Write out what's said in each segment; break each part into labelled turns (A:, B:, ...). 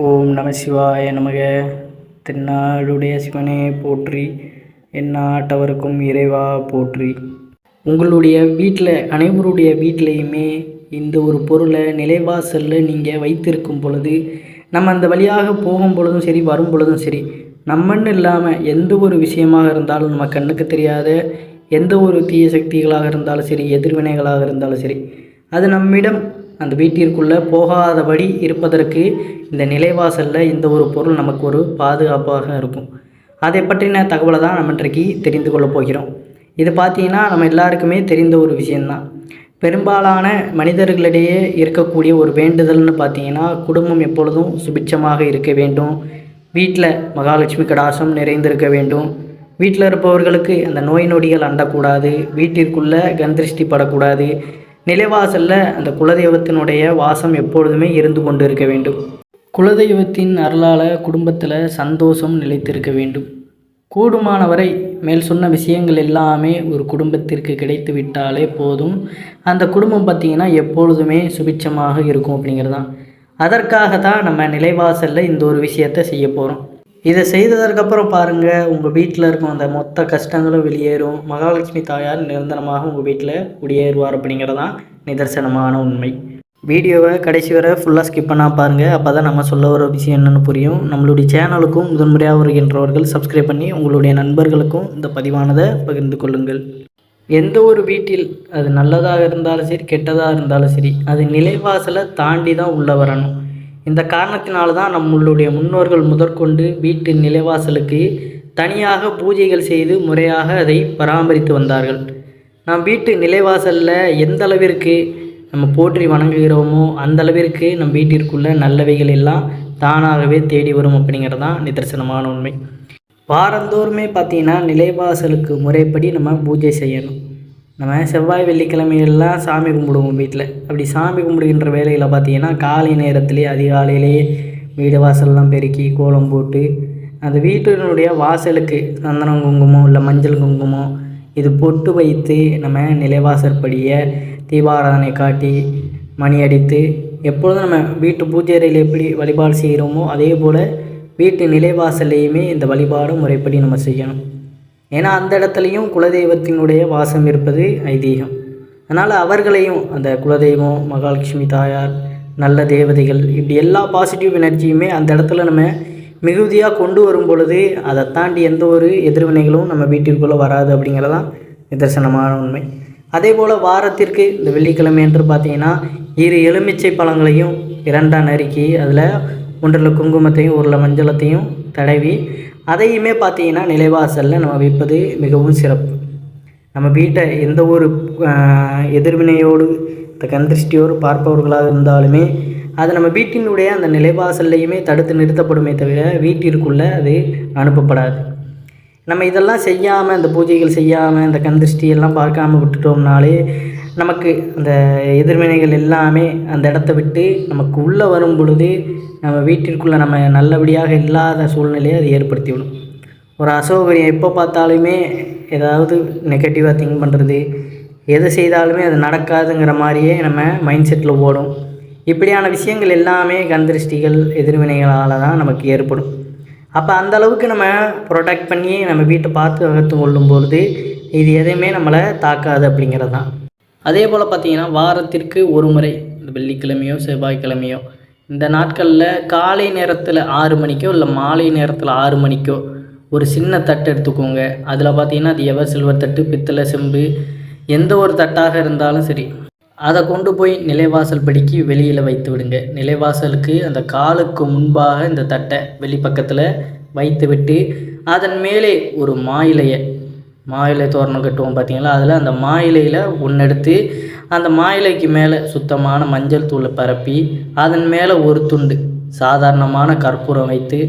A: ஓம் நம சிவாய நமக. தென்னாளுடைய சிவனே போற்றி. எந்நாட்டவருக்கும் இறைவா போற்றி. உங்களுடைய வீட்டில் அனைவருடைய வீட்டிலையுமே இந்த ஒரு பொருளை நிலைவாசலில் நீங்கள் வைத்திருக்கும் பொழுது நம்ம அந்த வழியாக போகும் பொழுதும் சரி வரும் பொழுதும் சரி நம்மன்னு இல்லாமல் எந்த ஒரு விஷயமாக இருந்தாலும் நம்ம கண்ணுக்கு தெரியாத எந்த ஒரு தீய சக்திகளாக இருந்தாலும் சரி எதிர்வினைகளாக இருந்தாலும் சரி அது நம்மிடம் அந்த வீட்டிற்குள்ளே போகாதபடி இருப்பதற்கு இந்த நிலைவாசலில் இந்த ஒரு பொருள் நமக்கு ஒரு பாதுகாப்பாக இருக்கும். அதை பற்றின தகவலை தான் நம்ம இன்றைக்கு தெரிந்து கொள்ளப் போகிறோம். இது பார்த்தீங்கன்னா நம்ம எல்லாருக்குமே தெரிந்த ஒரு விஷயந்தான் பெரும்பாலான மனிதர்களிடையே இருக்கக்கூடிய ஒரு வேண்டுதல்னு பார்த்தீங்கன்னா குடும்பம் எப்பொழுதும் சுபிட்சமாக இருக்க வேண்டும். வீட்டில் மகாலட்சுமி கடாசம் நிறைந்திருக்க வேண்டும். வீட்டில் இருப்பவர்களுக்கு அந்த நோய் நொடிகள் அண்டக்கூடாது. வீட்டிற்குள்ளே கந்திருஷ்டி படக்கூடாது. நிலைவாசலில் அந்த குலதெய்வத்தினுடைய வாசம் எப்பொழுதுமே இருந்து கொண்டு இருக்க வேண்டும். குலதெய்வத்தின் அருளால் குடும்பத்தில் சந்தோஷம் நிலைத்திருக்க வேண்டும். கூடுமானவரை மேல் சொன்ன விஷயங்கள் எல்லாமே ஒரு குடும்பத்திற்கு கிடைத்து விட்டாலே போதும். அந்த குடும்பம் பார்த்திங்கன்னா எப்பொழுதுமே சுபிட்சமாக இருக்கும் அப்படிங்கிறது தான் அதற்காக தான் நம்ம நிலைவாசலில் இந்த ஒரு விஷயத்தை செய்ய போகிறோம் இதை செய்ததற்கப்புறம் பாருங்கள் உங்கள் வீட்டில் இருக்கும் அந்த மொத்த கஷ்டங்களும் வெளியேறும். மகாலட்சுமி தாயார் நிரந்தரமாக உங்கள் வீட்டில் குடியேறுவார் அப்படிங்கிறதான் நிதர்சனமான உண்மை. வீடியோவை கடைசி வரை ஃபுல்லாக ஸ்கிப் பண்ணால் பாருங்கள் அப்போ தான் நம்ம சொல்ல வர விஷயம் என்னென்னு புரியும். நம்மளுடைய சேனலுக்கும் முதன்முறையாக வருகின்றவர்கள் சப்ஸ்கிரைப் பண்ணி உங்களுடைய நண்பர்களுக்கும் இந்த பதிவானதை பகிர்ந்து கொள்ளுங்கள். எந்த ஒரு வீட்டில் அது நல்லதாக இருந்தாலும் சரி கெட்டதாக இருந்தாலும் சரி அது நிலைவாசலை தாண்டி தான் உள்ளே வரணும். இந்த காரணத்தினால தான் நம்மளுடைய முன்னோர்கள் முதற்கொண்டு வீட்டு நிலைவாசலுக்கு தனியாக பூஜைகள் செய்து முறையாக அதை பராமரித்து வந்தார்கள். நம் வீட்டு நிலைவாசலில் எந்த அளவிற்கு நம்ம போற்றி வணங்குகிறோமோ அந்த அளவிற்கு நம் வீட்டிற்குள்ள நல்லவைகள் எல்லாம் தானாகவே தேடி வரும் அப்படிங்கிறது தான் நிதர்சனமான உண்மை. வாரந்தோறுமே பார்த்தீங்கன்னா நிலைவாசலுக்கு முறைப்படி நம்ம பூஜை செய்யணும். நம்ம செவ்வாய் வெள்ளிக்கிழமையெல்லாம் சாமி கும்பிடுவோம் வீட்டில். அப்படி சாமி கும்பிடுகின்ற வேலையில் பார்த்தீங்கன்னா காலை நேரத்திலே அதிகாலையிலேயே வீடு வாசல்லாம் பெருக்கி கோலம் போட்டு அந்த வீட்டினுடைய வாசலுக்கு சந்தனம் குங்குமம் இல்லை மஞ்சள் குங்குமம் இது பொட்டு வைத்து நம்ம நிலைவாசற்படியை தீபாராதனை காட்டி மணி அடித்து எப்பொழுதும் நம்ம வீட்டு பூஜை அறையில் எப்படி வழிபாடு செய்கிறோமோ அதே போல் வீட்டு நிலைவாசல்லையுமே இந்த வழிபாடு முறைப்படி நம்ம செய்யணும். ஏன்னா அந்த இடத்துலையும் குலதெய்வத்தினுடைய வாசம் இருப்பது ஐதீகம். அதனால் அவர்களையும் அந்த குலதெய்வம் மகாலட்சுமி தாயார் நல்ல தேவதைகள் இப்படி எல்லா பாசிட்டிவ் எனர்ஜியுமே அந்த இடத்துல நம்ம மிகுதியாக கொண்டு வரும் பொழுது அதை தாண்டி எந்த ஒரு எதிர்வினைகளும் நம்ம வீட்டிற்குள்ளே வராது அப்படிங்கிறதான் நிதர்சனமான உண்மை. அதே போல் வாரத்திற்கு இந்த வெள்ளிக்கிழமை என்று பார்த்தீங்கன்னா இரு எலுமிச்சை பழங்களையும் இரண்டாக நறுக்கி அதில் ஒன்றில் குங்குமத்தையும் ஒரு மஞ்சளத்தையும் தடவி அதையுமே பார்த்தீங்கன்னா நிலைவாசலில் நம்ம வைப்பது மிகவும் சிறப்பு. நம்ம வீட்டை எந்த ஒரு எதிர்வினையோடு இந்த கந்திருஷ்டியோடு பார்ப்பவர்களாக இருந்தாலுமே அது நம்ம வீட்டினுடைய அந்த நிலைவாசல்லையுமே தடுத்து நிறுத்தப்படுமே தவிர வீட்டிற்குள்ளே அது அனுப்பப்படாது. நம்ம இதெல்லாம் செய்யாமல் இந்த பூஜைகள் செய்யாமல் இந்த கந்திருஷ்டி எல்லாம் பார்க்காம விட்டுட்டோம்னாலே நமக்கு அந்த எதிர்வினைகள் எல்லாமே அந்த இடத்த விட்டு நமக்கு உள்ளே வரும் பொழுது நம்ம வீட்டிற்குள்ளே நம்ம நல்லபடியாக இல்லாத சூழ்நிலையை அது ஏற்படுத்திவிடும். ஒரு அசௌகரியம் எப்போ பார்த்தாலுமே ஏதாவது நெகட்டிவாக திங்க் பண்ணுறது எது செய்தாலுமே அது நடக்காதுங்கிற மாதிரியே நம்ம மைண்ட் செட்டில் ஓடும். இப்படியான விஷயங்கள் எல்லாமே கந்திருஷ்டிகள் எதிர்வினைகளால் தான் நமக்கு ஏற்படும். அப்போ அந்த அளவுக்கு நம்ம ப்ரொடெக்ட் பண்ணி நம்ம வீட்டை பார்த்து அகத்து கொள்ளும்பொழுது இது எதையுமே நம்மளை தாக்காது அப்படிங்கிறது தான். அதே போல் பார்த்திங்கன்னா வாரத்திற்கு ஒரு முறை இந்த வெள்ளிக்கிழமையோ செவ்வாய்க்கிழமையோ இந்த நாட்களில் காலை நேரத்தில் ஆறு மணிக்கோ இல்லை மாலை நேரத்தில் ஆறு மணிக்கோ ஒரு சின்ன தட்டு எடுத்துக்கோங்க. அதில் பார்த்தீங்கன்னா அது எவர் சில்வர் தட்டு பித்தளை செம்பு எந்த ஒரு தட்டாக இருந்தாலும் சரி அதை கொண்டு போய் நிலைவாசல் படிக்கு வெளியில் வைத்து விடுங்க. நிலைவாசலுக்கு அந்த காலுக்கு முன்பாக இந்த தட்டை வெளிப்பக்கத்தில் வைத்து விட்டு அதன் மேலே ஒரு மாயிலையை மாயிலை தோரணம் கட்டுவோம் பார்த்தீங்களா? அதில் அந்த மாயிலையில் ஒன்று எடுத்து அந்த மாயிலைக்கு மேலே சுத்தமான மஞ்சள் தூளை பரப்பி அதன் மேலே ஒரு துண்டு சாதாரணமான கற்பூரம் வைத்து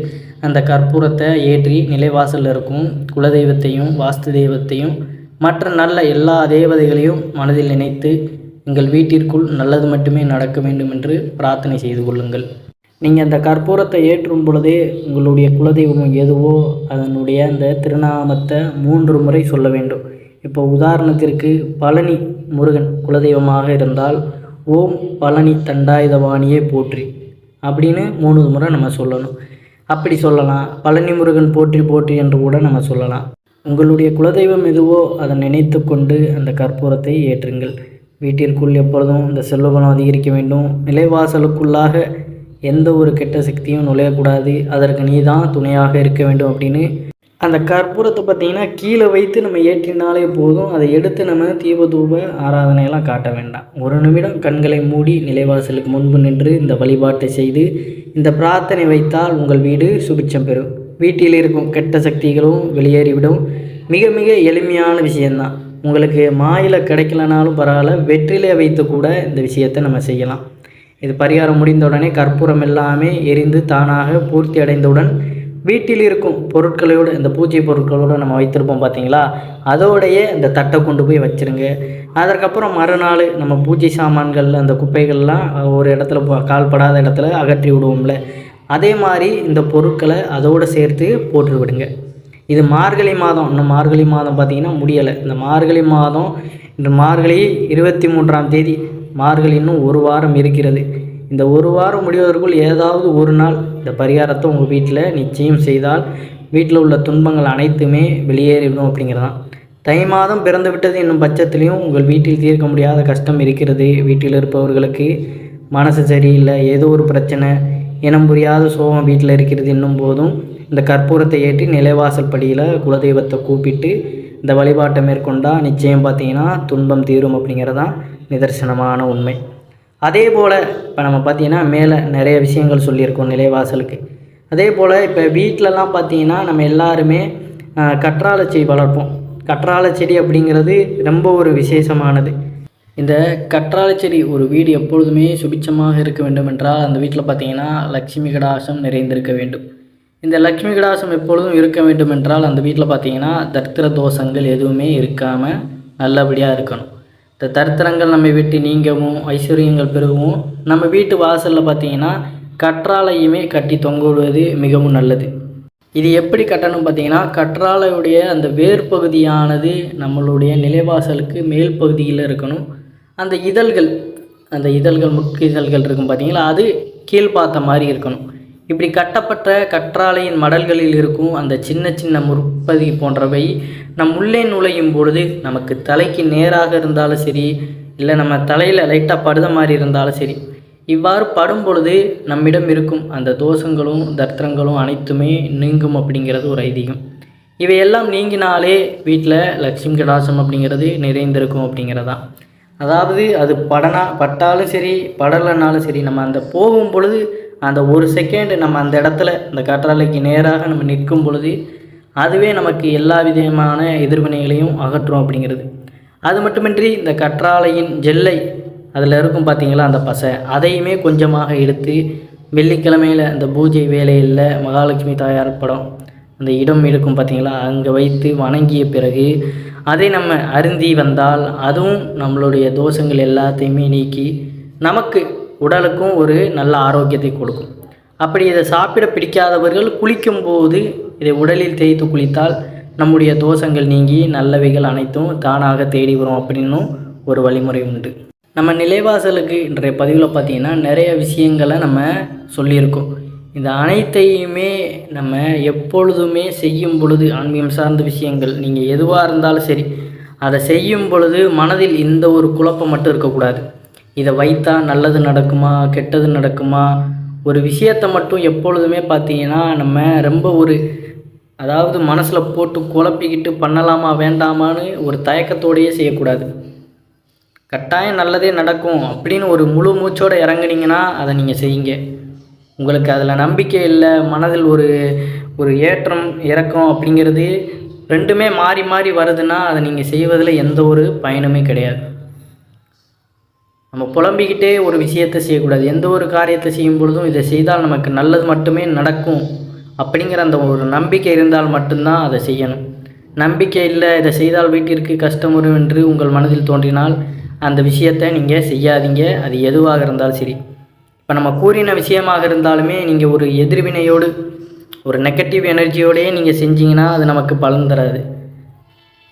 A: அந்த கற்பூரத்தை ஏற்றி நிலைவாசலில் இருக்கும் குலதெய்வத்தையும் வாஸ்து தெய்வத்தையும் மற்ற நல்ல எல்லா தேவதைகளையும் மனதில் நினைத்து எங்கள் வீட்டிற்குள் நல்லது மட்டுமே நடக்க வேண்டும் என்று பிரார்த்தனை செய்து கொள்ளுங்கள். நீங்கள் அந்த கற்பூரத்தை ஏற்றும் பொழுதே உங்களுடைய குலதெய்வம் எதுவோ அதனுடைய அந்த திருநாமத்தை மூன்று முறை சொல்ல வேண்டும். இப்போ உதாரணத்திற்கு பழனி முருகன் குலதெய்வமாக இருந்தால் ஓம் பழனி தண்டாயுதவாணியே போற்றி அப்படின்னு மூணு முறை நம்ம சொல்லணும். அப்படி சொல்லலாம். பழனி முருகன் போற்றி போற்றி என்று கூட நம்ம சொல்லலாம். உங்களுடைய குலதெய்வம் எதுவோ அதை நினைத்து கொண்டு அந்த கற்பூரத்தை ஏற்றுங்கள். வீட்டிற்குள் எப்பொழுதும் இந்த செல்வபலம் அதிகரிக்க வேண்டும். நிலைவாசலுக்குள்ளாக எந்த ஒரு கெட்ட சக்தியும் நுழையக்கூடாது. அதற்கு நீ தான் துணையாக இருக்க வேண்டும் அப்படின்னு அந்த கற்பூரத்தை பார்த்திங்கன்னா கீழே வைத்து நம்ம ஏற்றினாலே போதும். அதை எடுத்து நம்ம தீபதூப ஆராதனையெல்லாம் காட்ட வேண்டாம். ஒரு நிமிடம் கண்களை மூடி நிலைவாசலுக்கு முன்பு நின்று இந்த வழிபாட்டை செய்து இந்த பிரார்த்தனை வைத்தால் உங்கள் வீடு சுபிட்சம் பெறும். வீட்டில் இருக்கும் கெட்ட சக்திகளும் வெளியேறிவிடும். மிக மிக எளிமையான விஷயந்தான் உங்களுக்கு மாயில கிடைக்கலனாலும் பரவாயில்ல வெற்றிலை வைத்து கூட இந்த விஷயத்தை நம்ம செய்யலாம். இது பரிகாரம் முடிந்தவுடனே கற்பூரம் எல்லாமே எரிந்து தானாக பூர்த்தி அடைந்தவுடன் வீட்டில் இருக்கும் பொருட்களோடு இந்த பூஜை பொருட்களோடு நம்ம வைத்திருப்போம் பார்த்தீங்களா? அதோடைய இந்த தட்டை கொண்டு போய் வச்சுருங்க. அதற்கப்புறம் மறுநாள் நம்ம பூஜை சாமான்கள் அந்த குப்பைகள்லாம் ஒரு இடத்துல கால்படாத இடத்துல அகற்றி விடுவோம்ல. அதே மாதிரி இந்த பொருட்களை அதோடு சேர்த்து போட்டு விடுங்க. இது மார்கழி மாதம். இன்னும் மார்கழி மாதம் பார்த்திங்கன்னா முடியலை. இந்த மார்கழி மாதம் இந்த மார்கழி இருபத்தி மூன்றாம் தேதி மார்கழி இன்னும் ஒரு வாரம் இருக்கிறது. இந்த ஒரு வாரம் முடிவதற்குள் ஏதாவது ஒரு நாள் இந்த பரிகாரத்தை உங்கள் வீட்டில் நிச்சயம் செய்தால் வீட்டில் உள்ள துன்பங்கள் அனைத்துமே வெளியேறிவிடும் அப்படிங்கிறதான். தை மாதம் பிறந்து விட்டது என்னும் பட்சத்திலையும் உங்கள் வீட்டில் தீர்க்க முடியாத கஷ்டம் இருக்கிறது. வீட்டில் இருப்பவர்களுக்கு மனசு சரியில்லை ஏதோ ஒரு பிரச்சனை இனம் புரியாத சோகம் வீட்டில் இருக்கிறது என்னும் போதும் இந்த கற்பூரத்தை ஏற்றி நிலைவாசல் படியில் குலதெய்வத்தை கூப்பிட்டு இந்த வழிபாட்டை மேற்கொண்டால் நிச்சயம் பார்த்தீங்கன்னா துன்பம் தீரும் அப்படிங்கிறதான். நிதர்சனமான உண்மை. அதே போல் இப்போ நம்ம பார்த்தீங்கன்னா மேலே நிறைய விஷயங்கள் சொல்லியிருக்கோம் நிலைவாசலுக்கு. அதே போல் இப்போ வீட்டிலலாம் பார்த்திங்கன்னா நம்ம எல்லாருமே கற்றாழை செடி வளர்ப்போம். கற்றாழை செடி அப்படிங்கிறது ரொம்ப ஒரு விசேஷமானது. இந்த கற்றாழை செடி ஒரு வீடு எப்பொழுதுமே சுபிச்சமாக இருக்க வேண்டும் என்றால் அந்த வீட்டில் பார்த்தீங்கன்னா லட்சுமி கடாசம் நிறைந்திருக்க வேண்டும். இந்த லட்சுமி கடாசம் எப்பொழுதும் இருக்க வேண்டும் என்றால் அந்த வீட்டில் பார்த்திங்கன்னா தர்த்திர தோஷங்கள் எதுவுமே இருக்காமல் நல்லபடியாக இருக்கணும். இந்த தரித்திரங்கள் நம்ம விட்டு நீங்கவும் ஐஸ்வர்யங்கள் பெருகவும் நம்ம வீட்டு வாசலில் பார்த்தீங்கன்னா கற்றாழையுமே கட்டி தொங்க விடுவது மிகவும் நல்லது. இது எப்படி கட்டணும் பார்த்தீங்கன்னா கற்றாழையுடைய அந்த வேர் பகுதியானது நம்மளுடைய நிலைவாசலுக்கு மேல் பகுதியில் இருக்கணும். அந்த இதழ்கள் அந்த இதழ்கள் முக்கிய இதழ்கள் இருக்கும் பார்த்தீங்களா அது கீழ்பாத்த மாதிரி இருக்கணும். இப்படி கட்டப்பட்ட கற்றாழையின் மடல்களில் இருக்கும் அந்த சின்ன சின்ன முற்பதி போன்றவை நம் உள்ளே நுழையும் பொழுது நமக்கு தலைக்கு நேராக இருந்தாலும் சரி இல்லை நம்ம தலையில் லைட்டாக படுத மாதிரி இருந்தாலும் சரி இவ்வாறு படும் பொழுது நம்மிடம் இருக்கும் அந்த தோஷங்களும் தர்த்தங்களும் அனைத்துமே நீங்கும் அப்படிங்கிறது ஒரு ஐதீகம். இவையெல்லாம் நீங்கினாலே வீட்டில் லக்ஷ்மி கடாசம் அப்படிங்கிறது நிறைந்திருக்கும் அப்படிங்கிறதான் அதாவது அது படனா பட்டாலும் சரி படலைனாலும் சரி நம்ம அந்த போகும் பொழுது அந்த ஒரு செகண்டு நம்ம அந்த இடத்துல அந்த கற்றாழைக்கு நேராக நம்ம நிற்கும் பொழுது அதுவே நமக்கு எல்லா விதமான எதிர்வினைகளையும் அகற்றும் அப்படிங்கிறது. அது மட்டுமின்றி இந்த கற்றாழையின் ஜெல்லை அதில் இருக்கும் பார்த்தீங்களா அந்த பசை அதையுமே கொஞ்சமாக எடுத்து வெள்ளிக்கிழமையில் அந்த பூஜை வேலையில் மகாலட்சுமி தாயார் படம் அந்த இடம் இருக்கும் பார்த்தீங்களா அங்கே வைத்து வணங்கிய பிறகு அதை நம்ம அருந்தி வந்தால் அதுவும் நம்மளுடைய தோஷங்கள் எல்லாத்தையுமே நீக்கி நமக்கு உடலுக்கும் ஒரு நல்ல ஆரோக்கியத்தை கொடுக்கும். அப்படி இதை சாப்பிட பிடிக்காதவர்கள் குளிக்கும்போது இதை உடலில் தேய்த்து குளித்தால் நம்முடைய தோஷங்கள் நீங்கி நல்லவைகள் அனைத்தும் தானாக தேடி வரும் அப்படின்னும் ஒரு வழிமுறை உண்டு. நம்ம நிலைவாசலுக்கு இன்றைய பதிவில் பார்த்திங்கன்னா நிறைய விஷயங்களை நம்ம சொல்லியிருக்கோம். இந்த அனைத்தையுமே நம்ம எப்பொழுதுமே செய்யும் பொழுது ஆன்மீகம் சார்ந்த விஷயங்கள் நீங்கள் எதுவாக இருந்தாலும் சரி அதை செய்யும் பொழுது மனதில் இந்த ஒரு குழப்பம் மட்டும் இருக்கக்கூடாது. இதை வைத்தா நல்லது நடக்குமா கெட்டது நடக்குமா? ஒரு விஷயத்தை மட்டும் எப்பொழுதுமே பார்த்தீங்கன்னா நம்ம ரொம்ப ஒரு அதாவது மனசில் போட்டு குழப்பிக்கிட்டு பண்ணலாமா வேண்டாமான்னு ஒரு தயக்கத்தோடையே செய்யக்கூடாது. கட்டாயம் நல்லதே நடக்கும் அப்படின்னு ஒரு முழு மூச்சோடு இறங்குனீங்கன்னா அதை நீங்கள் செய்யுங்க. உங்களுக்கு அதில் நம்பிக்கை இல்லை மனதில் ஒரு ஒரு ஏற்றம் இறக்கம் அப்படிங்கிறது ரெண்டுமே மாறி மாறி வருதுன்னா அதை நீங்கள் செய்வதில் எந்த ஒரு பயனுமே கிடையாது. நம்ம புலம்பிக்கிட்டே ஒரு விஷயத்தை செய்யக்கூடாது. எந்த ஒரு காரியத்தை செய்யும் பொழுதும் இதை செய்தால் நமக்கு நல்லது மட்டுமே நடக்கும் அப்படிங்கிற அந்த ஒரு நம்பிக்கை இருந்தால் மட்டும்தான் அதை செய்யணும். நம்பிக்கை இல்லை இதை செய்தால் வீட்டிற்கு கஷ்டம் வரும் என்று உங்கள் மனதில் தோன்றினால் அந்த விஷயத்தை நீங்கள் செய்யாதீங்க. அது எதுவாக இருந்தாலும் சரி. இப்போ நம்ம கூறின விஷயமாக இருந்தாலுமே நீங்கள் ஒரு எதிர்வினையோடு ஒரு நெகட்டிவ் எனர்ஜியோடையே நீங்கள் செஞ்சீங்கன்னா அது நமக்கு பலன் தராது.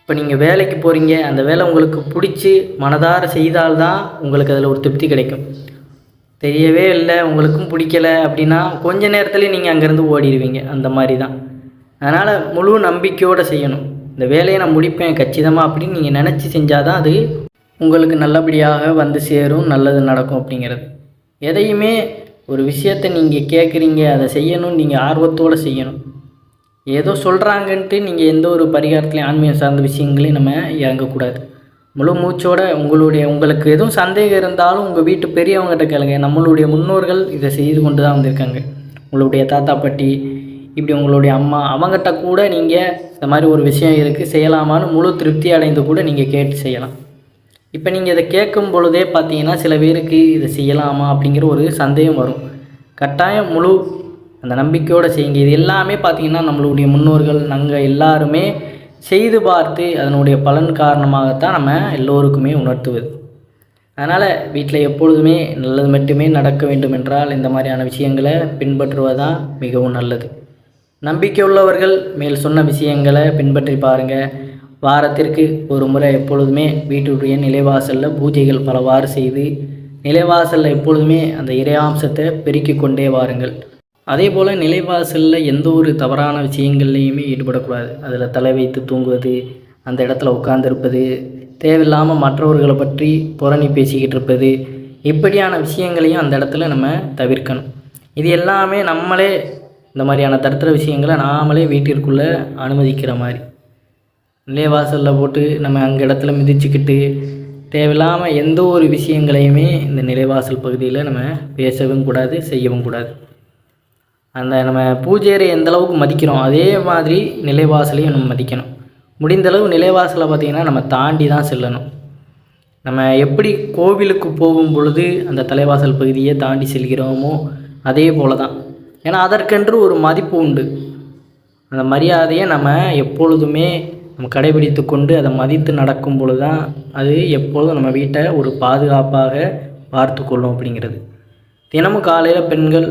A: இப்போ நீங்கள் வேலைக்கு போகிறீங்க அந்த வேலை உங்களுக்கு பிடிச்சி மனதார செய்தால்தான் உங்களுக்கு அதில் ஒரு திருப்தி கிடைக்கும். தெரியவே இல்லை உங்களுக்கும் பிடிக்கல அப்படின்னா கொஞ்ச நேரத்துலேயே நீங்கள் அங்கேருந்து ஓடிடுவீங்க. அந்த மாதிரி தான் அதனால் முழு நம்பிக்கையோடு செய்யணும். இந்த வேலையை நான் முடிப்பேன் கச்சிதமாக அப்படின்னு நீங்கள் நினச்சி செஞ்சால் தான் அது உங்களுக்கு நல்லபடியாக வந்து சேரும் நல்லது நடக்கும் அப்படிங்கிறது. எதையுமே ஒரு விஷயத்தை நீங்கள் கேட்குறீங்க அதை செய்யணும் நீங்கள் ஆர்வத்தோடு செய்யணும். ஏதோ சொல்கிறாங்கன்ட்டு நீங்கள் எந்த ஒரு பரிகாரத்துலையும் ஆன்மீகம் சார்ந்த விஷயங்களையும் நம்ம இறங்கக்கூடாது. முழு மூச்சோட உங்களுடைய உங்களுக்கு எதுவும் சந்தேகம் இருந்தாலும் உங்கள் வீட்டு பெரியவங்ககிட்ட கேளுங்க. நம்மளுடைய முன்னோர்கள் இதை செய்து கொண்டு தான் வந்திருக்காங்க. உங்களுடைய தாத்தா பாட்டி இப்படி உங்களுடைய அம்மா அவங்ககிட்ட கூட நீங்கள் இந்த மாதிரி ஒரு விஷயம் இருக்குது செய்யலாமான்னு முழு திருப்தி அடைந்து கூட நீங்கள் கேட்டு செய்யலாம். இப்போ நீங்கள் இதை கேட்கும் பொழுதே பார்த்தீங்கன்னா சில பேருக்கு இதை செய்யலாமா அப்படிங்கிற ஒரு சந்தேகம் வரும். கட்டாயம் முழு அந்த நம்பிக்கையோடு செய்யுங்க. இது எல்லாமே பார்த்தீங்கன்னா நம்மளுடைய முன்னோர்கள் நாங்கள் எல்லாருமே செய்து பார்த்து அதனுடைய பலன் காரணமாகத்தான் நம்ம எல்லோருக்குமே உணர்த்துவது. அதனால் வீட்டில் எப்பொழுதுமே நல்லது மட்டுமே நடக்க வேண்டும் என்றால் இந்த மாதிரியான விஷயங்களை பின்பற்றுவதுதான் மிகவும் நல்லது. நம்பிக்கை உள்ளவர்கள் மேல் சொன்ன விஷயங்களை பின்பற்றி பாருங்கள் வாரத்திற்கு ஒரு முறை எப்பொழுதுமே வீட்டுடைய நிலைவாசலில் பூஜைகள் பலவாறு செய்து நிலைவாசலில் எப்பொழுதுமே அந்த இறையாம்சத்தை பெருக்கிக் கொண்டே வாருங்கள். அதே போல் நிலைவாசலில் எந்த ஒரு தவறான விஷயங்கள்லையுமே ஈடுபடக்கூடாது. அதில் தலை வைத்து தூங்குவது அந்த இடத்துல உட்காந்துருப்பது தேவையில்லாமல் மற்றவர்களை பற்றி புறணி பேசிக்கிட்டு இருப்பது இப்படியான விஷயங்களையும் அந்த இடத்துல நம்ம தவிர்க்கணும். இது எல்லாமே நம்மளே இந்த மாதிரியான தடுத்துற விஷயங்களை நாமளே வீட்டிற்குள்ளே அனுமதிக்கிற மாதிரி. நிலைவாசலில் போட்டு நம்ம அங்கே இடத்துல மிதிச்சுக்கிட்டு தேவையில்லாமல் எந்த ஒரு விஷயங்களையுமே இந்த நிலைவாசல் பகுதியில் நம்ம பேசவும் கூடாது செய்யவும் கூடாது. அந்த நம்ம பூஜையரை எந்த அளவுக்கு மதிக்கிறோம் அதே மாதிரி நிலைவாசலையும் நம்ம மதிக்கணும். முடிந்தளவு நிலைவாசலை பார்த்திங்கன்னா நம்ம தாண்டி தான் செல்லணும். நம்ம எப்படி கோவிலுக்கு போகும் பொழுது அந்த தலைவாசல் பகுதியை தாண்டி செல்கிறோமோ அதே போல தான். ஏன்னா அதற்கென்று ஒரு மதிப்பு உண்டு. அந்த மரியாதையை நம்ம எப்பொழுதுமே நம்ம கடைபிடித்து கொண்டு அதை மதித்து நடக்கும் பொழுது தான் அது எப்பொழுதும் நம்ம வீட்டை ஒரு பாதுகாப்பாக பார்த்து கொள்ளும் அப்படிங்கிறது. தினமும் காலையில் பெண்கள்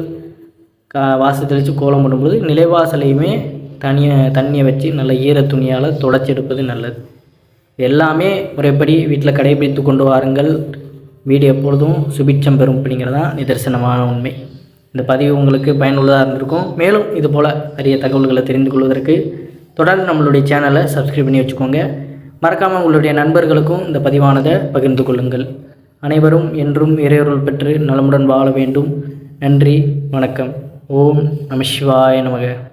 A: கா வாசல் தெளித்து கோலம் பண்ணும்போது நிலைவாசலையுமே தனியை தண்ணியை வச்சு நல்ல ஈர துணியால் துடைச்சி எடுப்பது நல்லது. எல்லாமே முறைப்படி வீட்டில் கடைபிடித்து கொண்டு வாருங்கள். வீடு எப்பொழுதும் சுபிட்சம் பெறும் அப்படிங்கிறதான் நிதர்சனமான உண்மை. இந்த பதிவு உங்களுக்கு பயனுள்ளதாக இருந்திருக்கும். மேலும் இது போல் அரிய தகவல்களை தெரிந்து கொள்வதற்கு தொடர்ந்து நம்மளுடைய சேனலை சப்ஸ்கிரைப் பண்ணி வச்சுக்கோங்க. மறக்காமல் உங்களுடைய நண்பர்களுக்கும் இந்த பதிவானதை பகிர்ந்து கொள்ளுங்கள். அனைவரும் என்றும் இறையொருள் பெற்று நலமுடன் வாழ வேண்டும். நன்றி வணக்கம். ஓம் நம சிவாய நமக.